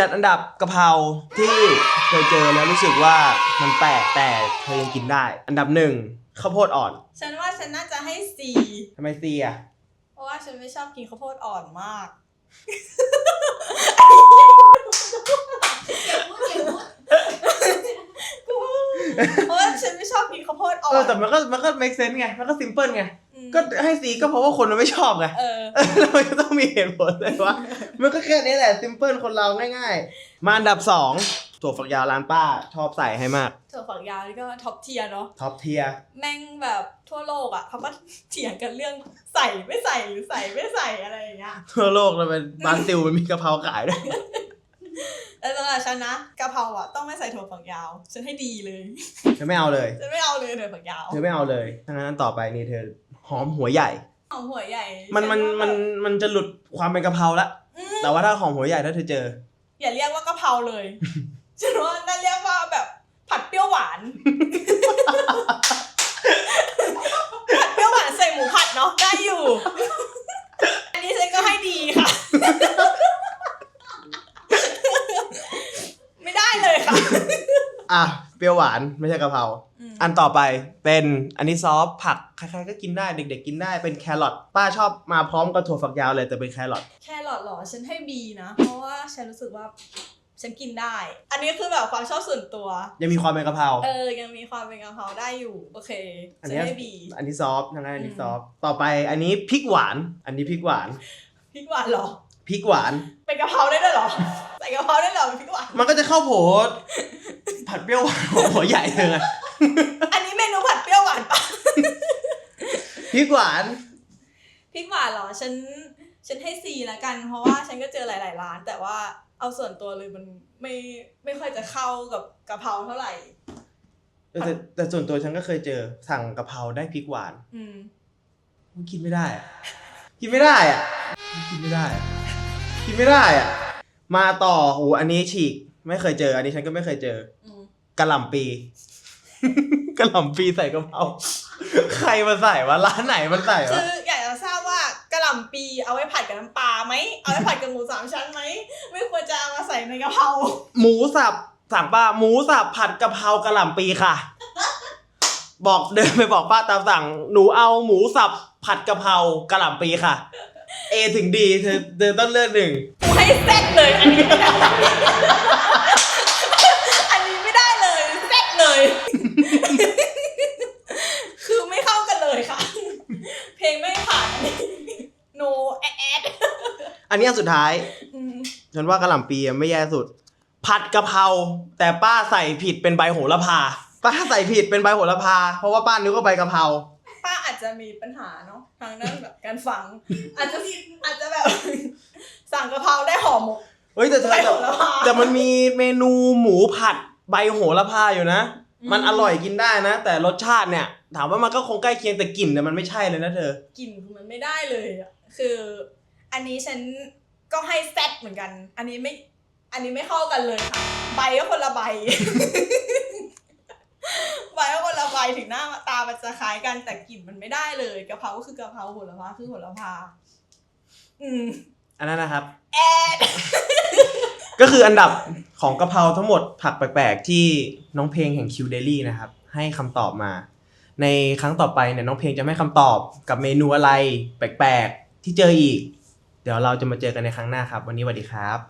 จัดอันดับกะเพราที่เคยเจอแล้วรู้สึกว่ามันแปลกแต่เธอยังกินได้ อันดับหนึ่งข้าวโพดอ่อนฉันว่าฉันน่าจะให้ซีทำไมซีอะเพราะว่าฉันไม่ชอบกินข้าวโพดอ่อนมากเพราะว่าฉันไม่ชอบกินข้าวโพดอ่อเออนแต่มันก็มันก็ make sense ไง มันก็ simple ไงอืม ก็ให้ซีก็เพราะว่าคนมันไม่ชอบไงเออเออแล้วมันก็ต้องมีเหตุผลเลยว่ามันก็แค่นี้แหละ simple คนเราง่าย ๆ มาอันดับสองถั่วฝักยาวร้านป้าชอบใส่ให้มากถั่วฝักยาวนี่ก็ท็อปเทียร์เนาะท็อปเทียแม่งแบบทั่วโลกอะเขาก็เถียงกันเรื่องใส่ไม่ใส่หรือใส่ไม่ใส่อะไรอย่างเงี้ยทั่วโลกเลยเป็นบราซิลมันมีกะเพราขายด้วยแล้วสำหรับฉันนะกะเพราอะต้องไม่ใส่ถั่วฝักยาว ฉันให้ดีเลยเธอไม่เอาเลยฉันไม่เอาเลยถั่วฝักยาวเธอไม่เอาเลยถ้างั้นต่อไปนี่เธอ หอมหัวใหญ่ หอมหัวใหญ่มันมันฉัว่ามันแบบมันจะหลุดความเป็นกะเพราละ อืมแต่ว่าถ้าหอมหัวใหญ่ถ้าเธอเจอ อย่าเรียกว่ากะเพราเลยฉันว่าน่าเรียกว่าแบบผัดเปรี้ยวหวาน ผัดเปรี้ยวหวานใส่หมูผัดเนาะได้อยู่ อันนี้ฉันก็ให้ดีค่ะ ไม่ได้เลยค่ะ อะ เปรี้ยวหวานไม่ใช่กะเพราอั นต่อไปเป็นอันนี้ซอฟต์ผักใครๆก็กินได้เด็ก ๆ กินได้เป็นแครอทป้าชอบมาพร้อมกับถั่วฝักยาวเลยแต่เป็นแครอทแครอทเหรอฉันให้บีนะ เพราะว่าฉันรู้สึกว่าฉันกินได้ อันนี้คือแบบความชอบส่วนตัว ยังมีความเป็นกะเพราเออ ยังมีความเป็นกะเพราได้อยู่ โอเคอันฉันเนี้ยให้บี อันนี้ซอฟต์ทั้งนั้นอันนี้อืมซอฟต์ต่อไปอันนี้พริกหวาน อันนี้พริกหวานพริกหวานเหรอ พริกหวาน เป็นกะเพราได้ด้วยเหรอ ใส่กะเพราได้เหรอเป็นพริกหวานมันก็จะเข้าโผผัดเปรี้ยวหวานของหัวใหญ่เธอไง อันนี้เมนูผัดเปรี้ยวหวานปะพริกหวานพริกหวานเหรอ ฉัน ฉันให้ซีละกัน เพราะว่าฉันก็เจอหลาย ๆ ร้าน แต่ว่าเอาส่วนตัวเลยมันไม่ไม่ค่อยจะเข้ากับกะเพราเท่าไหร่แต่แต่แต่ส่วนตัวฉันก็เคยเจอสั่งกะเพราได้พริกหวานอืมมันกินไม่ได้อะกินไม่ได้อะกินไม่ได้อะกินไม่ได้อะมาต่อโหอันนี้ฉีก ไม่เคยเจอ อันนี้ฉันก็ไม่เคยเจออืมกะหล่ำปี กะหล่ำปีใส่กะเพราใครมาใส่วะร้านไหนมันใส่คืวะออยากจะทราบว่ากะหล่ำปีเอาไว้ผัดกับน้ำปลาไหมเอาไว้ผัดกับหมูสามชั้นไหมไม่ควรจะเอามาใส่ในกะเพราหมูสับสั่งป้าหมูสับผัดกะเพรากะหล่ำปีค่ะ บอกเดินไปบอกป้าตามสั่ง หนูเอาหมูสับผัดกะเพรากะหล่ำปีค่ะ เอถึงดีเธอเธอต้องเลือกหนึ่งให้เซ็ตเลยอันนี้ไม่ได้ อันนี้ไม่ได้เลยเซ็ตเลย คือไม่เข้ากันเลยค่ะ เพล งไม่ผ่านอันนี้ no แอดอันนี้อันสุดท้ายอืมฉันว่ากะหล่ำปีอะไม่แย่สุด ผัดกะเพราแต่ป้าใส่ผิดเป็นใบโหระพา ป้าใส่ผิดเป็นใบโหระพา เพราะว่าป้านึกว่าใบกะเพราป้าอาจจะมีปัญหาเนาะทางด้านแบบการฟัง อาจจะอาจจะแบบ สั่งกะเพราได้ห่อหมก เฮ้ยแต่เธอใบโหแต่ระพา แต่มันมีเมนูหมูผัดใบโหระพาอยู่นะอื มมันอร่อยกินได้นะ แต่รสชาติเนี่ย ถามว่ามันก็คงใกล้เคียงแต่กลิ่นเนี่ยมันไม่ใช่เลยนะเธอ กลิ่นคือมันไม่ได้เลยอะคือ อันนี้ฉันก็ให้แซดเหมือนกัน อันนี้ไม่ อันนี้ไม่เข้ากันเลยค่ะ ใบก็คนละใบ ใบก็คนละใบถึงหน้าตามันจะคล้ายกันแต่กลิ่นมันไม่ได้เลยกะเพราก็คือกะเพราโหระพาคือโหระพา อืม อันนั้นนะครับ แอดก็คืออันดับของกะเพราทั้งหมดผักแปลกๆ ที่น้องเพลงแห่งคิวเดลี่นะครับ ให้คำตอบมา ในครั้งต่อไปเนี่ยน้องเพลงจะไม่คำตอบกับเมนูอะไร แปลกๆ ที่เจออีก เดี๋ยวเราจะมาเจอกันในครั้งหน้าครับ วันนี้สวัสดีครับ